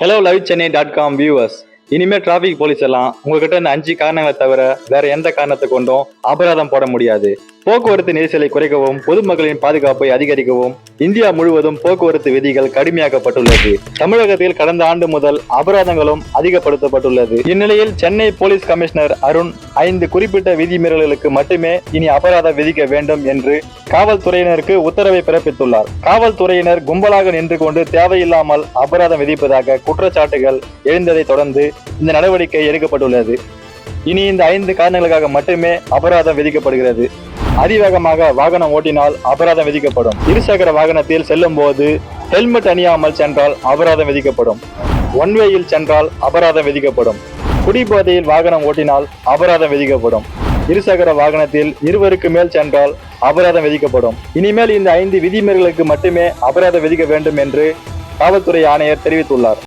Hello live Chennai dot com viewers இனிமேல் traffic police எல்லாம் உங்ககிட்ட இந்த அஞ்சு காரணங்களை தவிர வேற எந்த காரணத்தை கொண்டும் அபராதம் போட முடியாது. போக்குவரத்து நெரிசலை குறைக்கவும் பொதுமக்களின் பாதுகாப்பை அதிகரிக்கவும் இந்தியா முழுவதும் போக்குவரத்து விதிகள் கடுமையாக்கப்பட்டுள்ளது. தமிழகத்தில் கடந்த ஆண்டு முதல் அபராதங்களும் அதிகப்படுத்தப்பட்டுள்ளது. இந்நிலையில் சென்னை போலீஸ் கமிஷனர் அருண் ஐந்து குறிப்பிட்ட விதிமீறல்களுக்கு மட்டுமே இனி அபராதம் விதிக்க வேண்டும் என்று காவல்துறையினருக்கு உத்தரவை பிறப்பித்துள்ளார். காவல்துறையினர் கும்பலாக நின்று கொண்டு தேவையில்லாமல் அபராதம் விதிப்பதாக குற்றச்சாட்டுகள் எழுந்ததை தொடர்ந்து இந்த நடவடிக்கை எடுக்கப்பட்டுள்ளது. இனி இந்த ஐந்து காரணங்களுக்காக மட்டுமே அபராதம் விதிக்கப்படுகிறது. அதிவேகமாக வாகனம் ஓட்டினால் அபராதம் விதிக்கப்படும். இருசக்கர வாகனத்தில் செல்லும் போது ஹெல்மெட் அணியாமல் சென்றால் அபராதம் விதிக்கப்படும். ஒன் வேயில் சென்றால் அபராதம் விதிக்கப்படும். குடிபோதையில் வாகனம் ஓட்டினால் அபராதம் விதிக்கப்படும். இருசக்கர வாகனத்தில் இருவருக்கு மேல் சென்றால் அபராதம் விதிக்கப்படும். இனிமேல் இந்த ஐந்து விதிமுறைகளுக்கு மட்டுமே அபராதம் விதிக்க வேண்டும் என்று காவல்துறை ஆணையர் தெரிவித்துள்ளார்.